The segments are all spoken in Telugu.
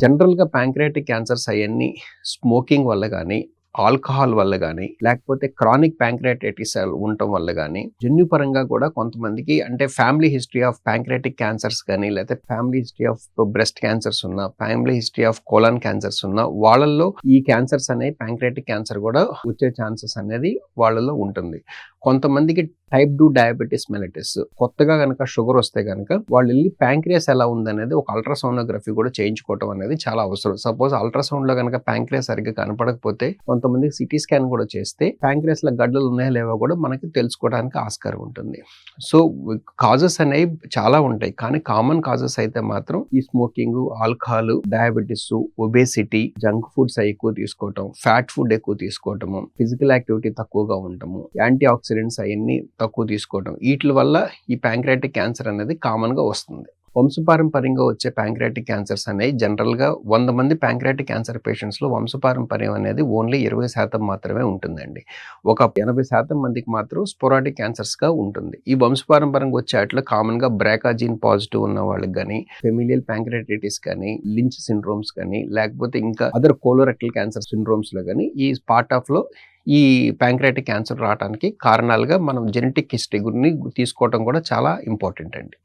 జనరల్గా ప్యాంక్రియాటిక్ క్యాన్సర్స్ అవన్నీ స్మోకింగ్ వల్ల కానీ ఆల్కహాల్ వల్ల కానీ లేకపోతే క్రానిక్ ప్యాంక్రియాటైటిస్ ఉండటం వల్ల కానీ జన్యుపరంగా కూడా కొంతమందికి అంటే family history of pancreatic cancers కానీ లేకపోతే family history of breast cancers ఉన్న family history of colon cancers ఉన్న వాళ్ళల్లో ఈ క్యాన్సర్స్ అనేవి ప్యాంక్రియాటిక్ క్యాన్సర్ కూడా వచ్చే ఛాన్సెస్ అనేది వాళ్ళలో ఉంటుంది. కొంతమందికి టైప్ టూ డయాబెటీస్ మెలటిస్ కొత్తగా కనుక షుగర్ వస్తే కనుక వాళ్ళు వెళ్ళి ప్యాంక్రియాస్ ఎలా ఉందనేది ఒక అల్ట్రాసౌండోగ్రఫీ కూడా చేయించుకోవటం అనేది చాలా అవసరం. సపోజ్ అల్ట్రాసౌండ్లో కనుక ప్యాంక్రియాస్ సరిగ్గా కనపడకపోతే కొంతమందికి సిటీ స్కాన్ కూడా చేస్తే ప్యాంక్రియాస్లో గడ్డలు ఉన్నాయా లేవో కూడా మనకి తెలుసుకోవడానికి ఆస్కారం ఉంటుంది. సో కాజెస్ అనేవి చాలా ఉంటాయి. కానీ కామన్ కాజెస్ అయితే మాత్రం ఈ smoking alcohol diabetes obesity junk foods ఎక్కువ తీసుకోవటం ఫ్యాట్ ఫుడ్ ఎక్కువ తీసుకోవటము ఫిజికల్ యాక్టివిటీ తక్కువగా ఉండటము యాంటీ ఆక్సిడెంట్స్ అవన్నీ తక్కువ తీసుకోవడం వీటి వల్ల ఈ ప్యాంక్రాటిక్ క్యాన్సర్ అనేది కామన్గా వస్తుంది. వంశపారంపర్యంగా వచ్చే ప్యాంక్రియాటిక్ క్యాన్సర్స్ అనేవి జనరల్గా వంద మంది ప్యాంక్రియాటిక్ క్యాన్సర్ పేషెంట్స్లో వంశపారంపర్యం అనేది ఓన్లీ ఇరవై శాతం మాత్రమే ఉంటుందండి. ఒక ఎనభై శాతం మందికి మాత్రం స్పొరాటిక్ క్యాన్సర్స్గా ఉంటుంది. ఈ వంశపారంపర్యంగా వచ్చే వాటిలో కామన్గా బ్రాకాజీన్ పాజిటివ్ ఉన్న వాళ్ళకి కానీ ఫెమిలియల్ ప్యాంక్రియాటిటిస్ కానీ లించ్ సిండ్రోమ్స్ కానీ లేకపోతే ఇంకా అదర్ కోలోరెక్టల్ క్యాన్సర్ సిండ్రోమ్స్లో కానీ ఈ పార్ట్ ఆఫ్లో ఈ ప్యాంక్రియాటిక్ క్యాన్సర్ రావడానికి కారణాలుగా మనం జెనెటిక్ హిస్టరీ గురిని తీసుకోవడం కూడా చాలా ఇంపార్టెంట్ అండి.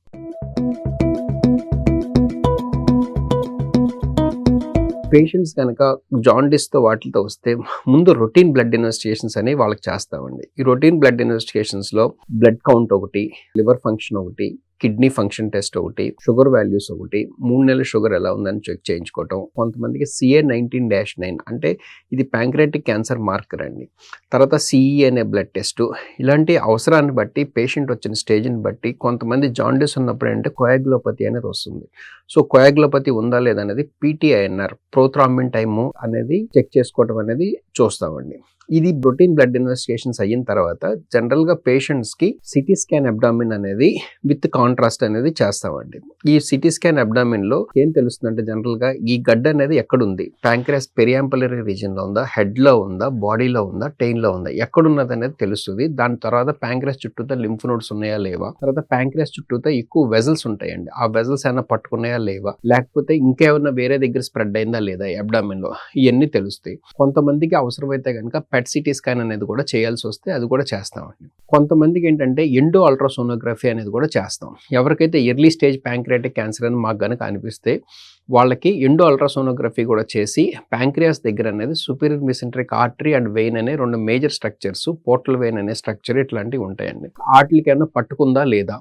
పేషెంట్స్ కనుక జాండిస్తో వాటితో వస్తే ముందు రొటీన్ బ్లడ్ ఇన్వెస్టిగేషన్స్ అనేవి వాళ్ళకి చేస్తామండి. ఈ రొటీన్ బ్లడ్ ఇన్వెస్టిగేషన్స్లో బ్లడ్ కౌంట్ ఒకటి లివర్ ఫంక్షన్ ఒకటి కిడ్నీ ఫంక్షన్ టెస్ట్ ఒకటి షుగర్ వాల్యూస్ ఒకటి మూడు నెలల షుగర్ ఎలా ఉందని చెక్ చేయించుకోవటం. కొంతమందికి సిఏ నైన్టీన్ డాష్ నైన్ అంటే ఇది ప్యాంక్రాటిక్ క్యాన్సర్ మార్కర్ అండి. తర్వాత సిఈ అనే బ్లడ్ టెస్ట్. ఇలాంటి అవసరాన్ని బట్టి పేషెంట్ వచ్చిన స్టేజ్ని బట్టి కొంతమంది జాండిస్ ఉన్నప్పుడు అంటే కొయాగ్లోపతి అనేది వస్తుంది. సో కొయాగ్లోపతి ఉందా లేదనేది పీటీఐఎన్ఆర్ ప్రోథ్రాంబిన్ టైము అనేది చెక్ చేసుకోవడం అనేది చూస్తామండి. ఇది ప్రోటీన్ బ్లడ్ ఇన్వెస్టిగేషన్స్ అయిన తర్వాత జనరల్గా పేషెంట్స్కి సిటీ స్కాన్ అబ్డామిన్ అనేది విత్ కాంట్రాస్ట్ అనేది చేస్తామండి. ఈ సిటీ స్కాన్ అబ్డామిన్లో ఏం తెలుస్తుందంటే జనరల్గా ఈ గడ్డ అనేది ఎక్కడుంది? ప్యాంక్రియాస్ పెరియాంపలరీ రీజన్లో ఉందా? హెడ్లో ఉందా? బాడీలో ఉందా? టెయిన్లో ఉందా? ఎక్కడున్నది అనేది తెలుస్తుంది. దాని తర్వాత ప్యాంక్రియాస్ చుట్టూతో లింఫ్ నోడ్స్ ఉన్నాయా లేవా? తర్వాత ప్యాంక్రియాస్ చుట్టూతో ఎక్కువ వెజల్స్ ఉంటాయండి. ఆ వెజల్స్ ఏమైనా పట్టుకున్నాయా లేవా? లేకపోతే ఇంకేమైనా వేరే దగ్గర స్ప్రెడ్ అయిందా లేదా అబ్డామిన్లో ఇవన్నీ తెలుస్తాయి. కొంతమందికి అవసరమైతే కనుక పెట్ సిటీ స్కాన్ అనేది కూడా చేయాల్సి వస్తే అది కూడా చేస్తామండి కొంతమందికి ఏంటంటే ఎండో అల్ట్రాసోనోగ్రఫీ అనేది కూడా చేస్తాం. ఎవరికైతే ఎర్లీ స్టేజ్ ప్యాంక్రియాటిక్ క్యాన్సర్ అని మాకు కనుక అనిపిస్తే వాళ్ళకి ఎండో అల్ట్రాసోనోగ్రఫీ కూడా చేసి ప్యాంక్రియాస్ దగ్గర అనేది superior mesenteric artery and vein అనే రెండు మేజర్ స్ట్రక్చర్స్ పోర్టల్ వెయిన్ అనే స్ట్రక్చర్ ఇట్లాంటివి ఉంటాయండి. వాటికైనా పట్టుకుందా లేదా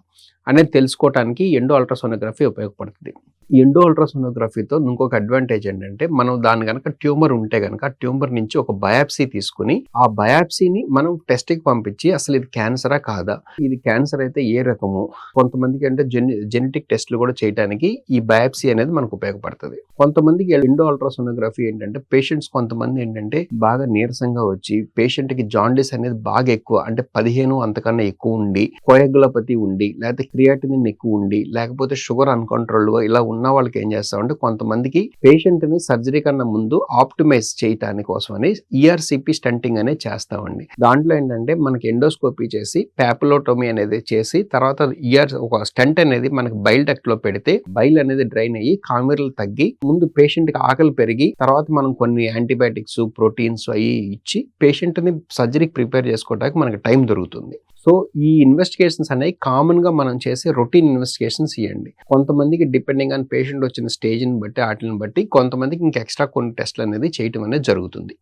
అనేది తెలుసుకోవడానికి ఎండో అల్ట్రాసోనోగ్రఫీ ఉపయోగపడుతుంది. ఎండో అల్ట్రాసోనోగ్రఫీతో ఇంకొక అడ్వాంటేజ్ ఏంటంటే మనం దాని కనుక ట్యూమర్ ఉంటే కనుక ట్యూమర్ నుంచి ఒక బయాప్సీ తీసుకుని ఆ బయాప్సీని మనం టెస్ట్కి పంపించి అసలు ఇది క్యాన్సరా కాదా? ఇది క్యాన్సర్ అయితే ఏ రకము? కొంతమందికి అంటే జెన్ జెనెటిక్ టెస్ట్లు కూడా చేయడానికి ఈ బయాప్సీ అనేది మనకు ఉపయోగపడుతుంది. కొంతమందికి ఎండో అల్ట్రాసోనోగ్రఫీ ఏంటంటే పేషెంట్స్ కొంతమంది ఏంటంటే బాగా నీరసంగా వచ్చి పేషెంట్కి జాండిస్ అనేది బాగా ఎక్కువ అంటే పదిహేను అంతకన్నా ఎక్కువ ఉండి కోయగులపతి ఉండి లేకపోతే క్రియాటినిన్ ఎక్కువ ఉండి లేకపోతే షుగర్ అన్కంట్రోల్ ఇలా ఉన్న వాళ్ళకి ఏం చేస్తామంటే కొంతమందికి పేషెంట్ని సర్జరీ కన్నా ముందు ఆప్టిమైజ్ చేయటానికి కోసమని ఈఆర్సిపి స్టంటింగ్ అనేది చేస్తామండి. దాంట్లో ఏంటంటే మనకి ఎండోస్కోపీ చేసి ప్యాపులోటోమీ అనేది చేసి తర్వాత ఇయర్ ఒక స్టంట్ అనేది మనకి బైల్ డక్ట్లో పెడితే బైల్ అనేది డ్రైన్ అయ్యి ఆకలి తగ్గి ముందు పేషెంట్కి ఆకలి పెరిగి తర్వాత మనం కొన్ని యాంటీబయాటిక్స్ ప్రోటీన్స్ అవి ఇచ్చి పేషెంట్ని సర్జరీకి ప్రిపేర్ చేసుకోవడానికి మనకి టైం దొరుకుతుంది. సో ఈ ఇన్వెస్టిగేషన్స్ అనేవి కామన్గా మనం చేసే రొటీన్ ఇన్వెస్టిగేషన్స్ ఇవ్వండి కొంతమందికి డిపెండింగ్ ఆన్ పేషెంట్ వచ్చిన స్టేజ్ని బట్టి వాటిని బట్టి కొంతమందికి ఇంకా ఎక్స్ట్రా కొన్ని టెస్ట్లు అనేది చేయటం అనేది జరుగుతుంది.